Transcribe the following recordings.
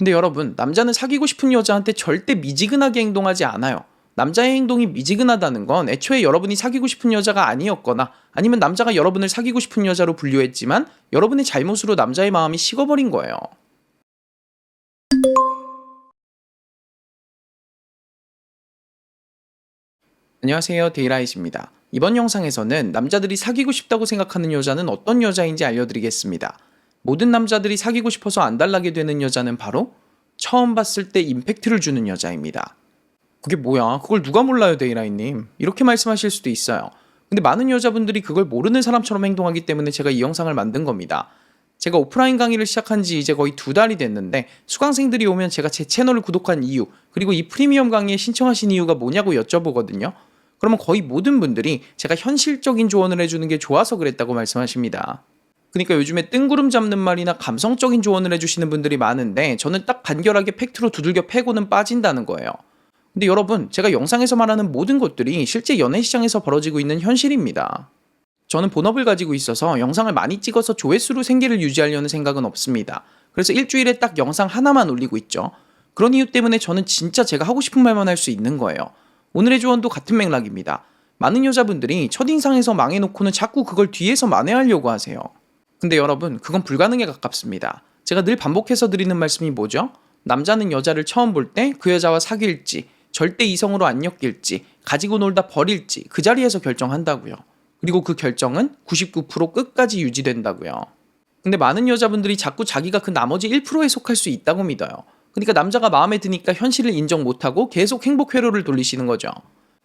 근데 여러분, 남자는 사귀고 싶은 여자한테 절대 미지근하게 행동하지 않아요. 남자의 행동이 미지근하다는 건 애초에 여러분이 사귀고 싶은 여자가 아니었거나 아니면 남자가 여러분을 사귀고 싶은 여자로 분류했지만 여러분의 잘못으로 남자의 마음이 식어버린 거예요. 안녕하세요. 데이라이트입니다. 이번 영상에서는 남자들이 사귀고 싶다고 생각하는 여자는 어떤 여자인지 알려드리겠습니다. 모든 남자들이 사귀고 싶어서 안달나게 되는 여자는 바로 처음 봤을 때 임팩트를 주는 여자입니다. 그게 뭐야? 그걸 누가 몰라요, 데이라이님? 이렇게 말씀하실 수도 있어요. 근데 많은 여자분들이 그걸 모르는 사람처럼 행동하기 때문에 제가 이 영상을 만든 겁니다. 제가 오프라인 강의를 시작한 지 이제 거의 두 달이 됐는데 수강생들이 오면 제가 제 채널을 구독한 이유 그리고 이 프리미엄 강의에 신청하신 이유가 뭐냐고 여쭤보거든요. 그러면 거의 모든 분들이 제가 현실적인 조언을 해주는 게 좋아서 그랬다고 말씀하십니다. 그러니까 요즘에 뜬구름 잡는 말이나 감성적인 조언을 해주시는 분들이 많은데 저는 딱 간결하게 팩트로 두들겨 패고는 빠진다는 거예요. 근데 여러분, 제가 영상에서 말하는 모든 것들이 실제 연애 시장에서 벌어지고 있는 현실입니다. 저는 본업을 가지고 있어서 영상을 많이 찍어서 조회수로 생계를 유지하려는 생각은 없습니다. 그래서 일주일에 딱 영상 하나만 올리고 있죠. 그런 이유 때문에 저는 진짜 제가 하고 싶은 말만 할 수 있는 거예요. 오늘의 조언도 같은 맥락입니다. 많은 여자분들이 첫인상에서 망해놓고는 자꾸 그걸 뒤에서 만회하려고 하세요. 근데 여러분, 그건 불가능에 가깝습니다. 제가 늘 반복해서 드리는 말씀이 뭐죠? 남자는 여자를 처음 볼 때 그 여자와 사귈지, 절대 이성으로 안 엮일지, 가지고 놀다 버릴지 그 자리에서 결정한다고요. 그리고 그 결정은 99% 끝까지 유지된다고요. 근데 많은 여자분들이 자꾸 자기가 그 나머지 1%에 속할 수 있다고 믿어요. 그러니까 남자가 마음에 드니까 현실을 인정 못하고 계속 행복 회로를 돌리시는 거죠.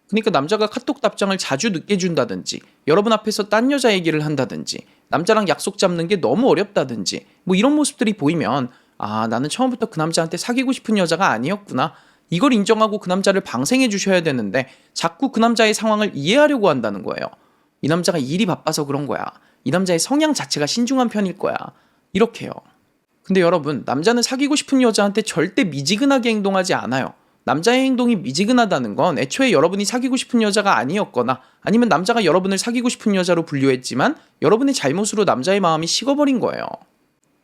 그러니까 남자가 카톡 답장을 자주 늦게 준다든지, 여러분 앞에서 딴 여자 얘기를 한다든지, 남자랑 약속 잡는 게 너무 어렵다든지, 뭐 이런 모습들이 보이면, 아, 나는 처음부터 그 남자한테 사귀고 싶은 여자가 아니었구나. 이걸 인정하고 그 남자를 방생해 주셔야 되는데, 자꾸 그 남자의 상황을 이해하려고 한다는 거예요. 이 남자가 일이 바빠서 그런 거야. 이 남자의 성향 자체가 신중한 편일 거야. 이렇게요. 근데 여러분, 남자는 사귀고 싶은 여자한테 절대 미지근하게 행동하지 않아요. 남자의 행동이 미지근하다는 건 애초에 여러분이 사귀고 싶은 여자가 아니었거나 아니면 남자가 여러분을 사귀고 싶은 여자로 분류했지만 여러분의 잘못으로 남자의 마음이 식어버린 거예요.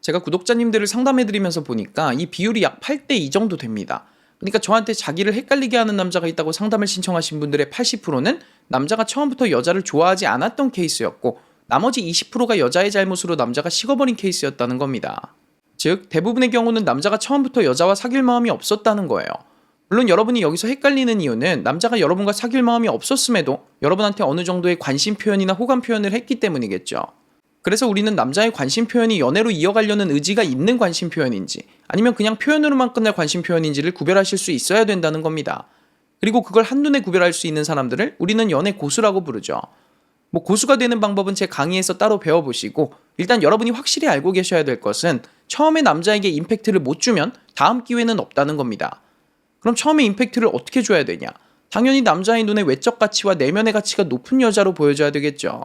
제가 구독자님들을 상담해드리면서 보니까 이 비율이 약 8대 2 정도 됩니다. 그러니까 저한테 자기를 헷갈리게 하는 남자가 있다고 상담을 신청하신 분들의 80%는 남자가 처음부터 여자를 좋아하지 않았던 케이스였고 나머지 20%가 여자의 잘못으로 남자가 식어버린 케이스였다는 겁니다. 즉, 대부분의 경우는 남자가 처음부터 여자와 사귈 마음이 없었다는 거예요. 물론 여러분이 여기서 헷갈리는 이유는 남자가 여러분과 사귈 마음이 없었음에도 여러분한테 어느 정도의 관심 표현이나 호감 표현을 했기 때문이겠죠. 그래서 우리는 남자의 관심 표현이 연애로 이어가려는 의지가 있는 관심 표현인지 아니면 그냥 표현으로만 끝날 관심 표현인지를 구별하실 수 있어야 된다는 겁니다. 그리고 그걸 한눈에 구별할 수 있는 사람들을 우리는 연애 고수라고 부르죠. 뭐 고수가 되는 방법은 제 강의에서 따로 배워보시고 일단 여러분이 확실히 알고 계셔야 될 것은 처음에 남자에게 임팩트를 못 주면 다음 기회는 없다는 겁니다. 그럼 처음에 임팩트를 어떻게 줘야 되냐? 당연히 남자의 눈에 외적 가치와 내면의 가치가 높은 여자로 보여줘야 되겠죠.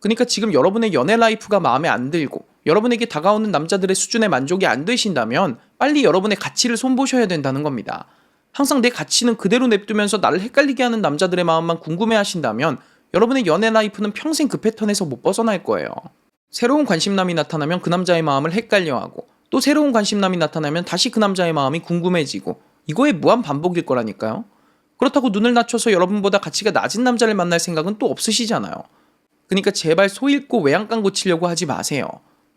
그러니까 지금 여러분의 연애 라이프가 마음에 안 들고 여러분에게 다가오는 남자들의 수준에 만족이 안 되신다면 빨리 여러분의 가치를 손보셔야 된다는 겁니다. 항상 내 가치는 그대로 냅두면서 나를 헷갈리게 하는 남자들의 마음만 궁금해 하신다면 여러분의 연애 라이프는 평생 그 패턴에서 못 벗어날 거예요. 새로운 관심남이 나타나면 그 남자의 마음을 헷갈려하고 또 새로운 관심남이 나타나면 다시 그 남자의 마음이 궁금해지고 이거의 무한 반복일 거라니까요. 그렇다고 눈을 낮춰서 여러분보다 가치가 낮은 남자를 만날 생각은 또 없으시잖아요. 그러니까 제발 소 잃고 외양간 고치려고 하지 마세요.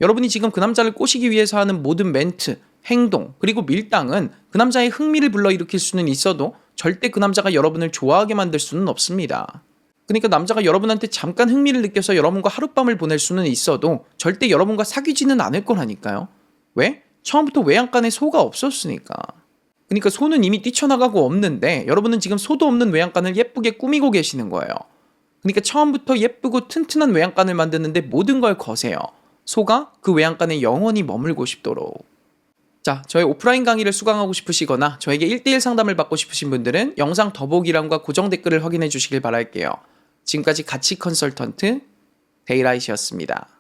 여러분이 지금 그 남자를 꼬시기 위해서 하는 모든 멘트, 행동, 그리고 밀당은 그 남자의 흥미를 불러일으킬 수는 있어도 절대 그 남자가 여러분을 좋아하게 만들 수는 없습니다. 그러니까 남자가 여러분한테 잠깐 흥미를 느껴서 여러분과 하룻밤을 보낼 수는 있어도 절대 여러분과 사귀지는 않을 거라니까요. 왜? 처음부터 외양간에 소가 없었으니까. 그러니까 소는 이미 뛰쳐나가고 없는데 여러분은 지금 소도 없는 외양간을 예쁘게 꾸미고 계시는 거예요. 그러니까 처음부터 예쁘고 튼튼한 외양간을 만드는데 모든 걸 거세요. 소가 그 외양간에 영원히 머물고 싶도록. 자, 저의 오프라인 강의를 수강하고 싶으시거나 저에게 1대1 상담을 받고 싶으신 분들은 영상 더보기란과 고정 댓글을 확인해 주시길 바랄게요. 지금까지 가치 컨설턴트 데이라이시였습니다.